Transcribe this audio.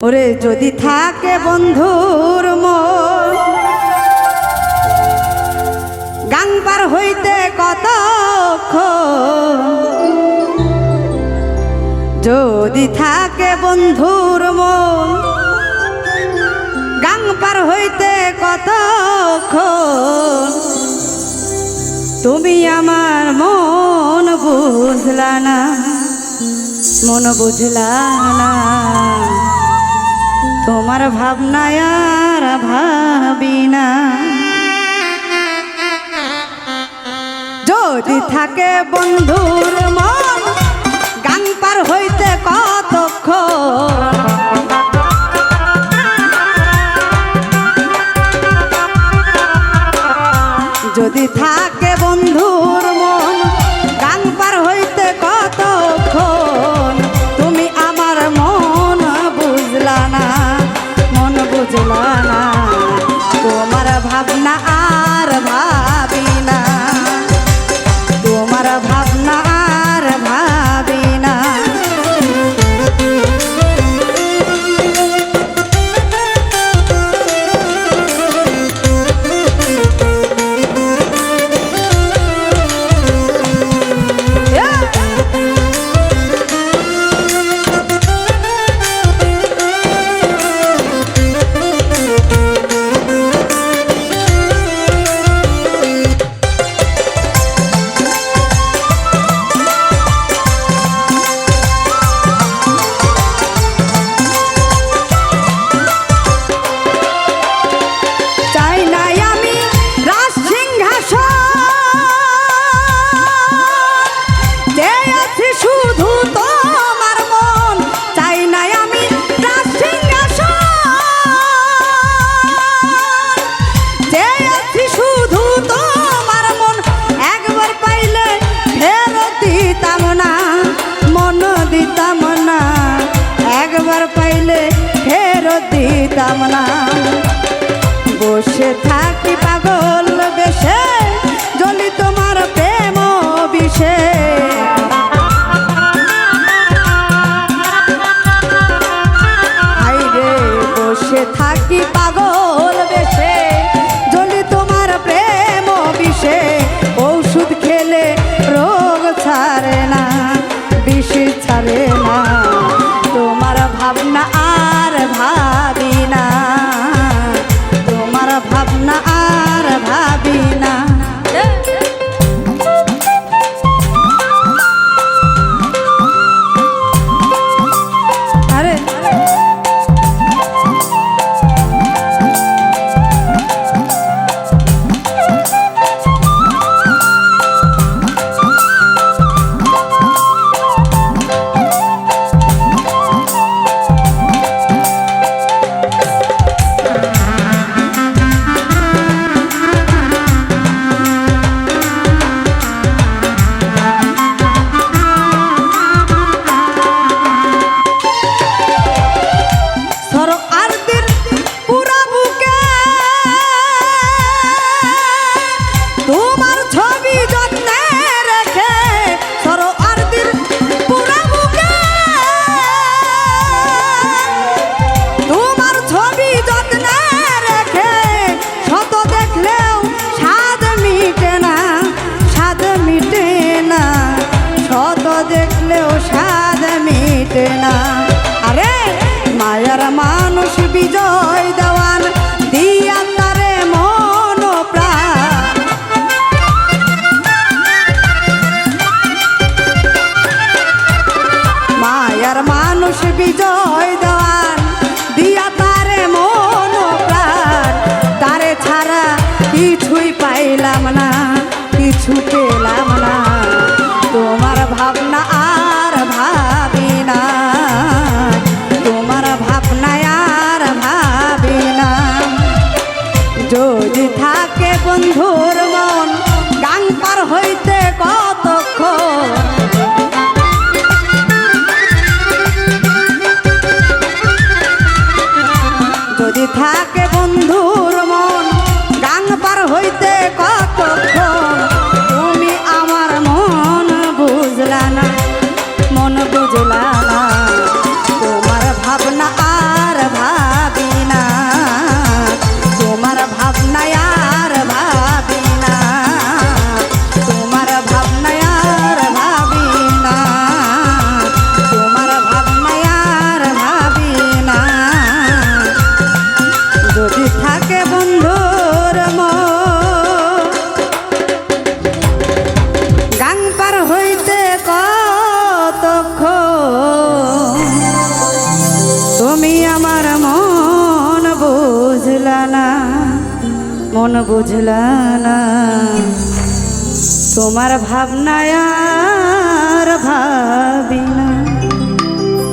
ওরে যদি থাকে বন্ধুর মন গাংবার হইতে কত যদি থাকে বন্ধুর মন গাংবার হইতে কত তুমি আমার মন বুঝলা না, মন বুঝলা না। তোমার ভাবনায় আর ভাবি না। যদি থাকে বন্ধুর মন গান পার হইতে কর na. দেশে থাকি পাগল বেশে জলি তোমার প্রেম বিষে বসে থাকি না। আরে মায়ার মা বুঝলা না মন বুঝলা না তোমার ভাবনায় আর ভাবি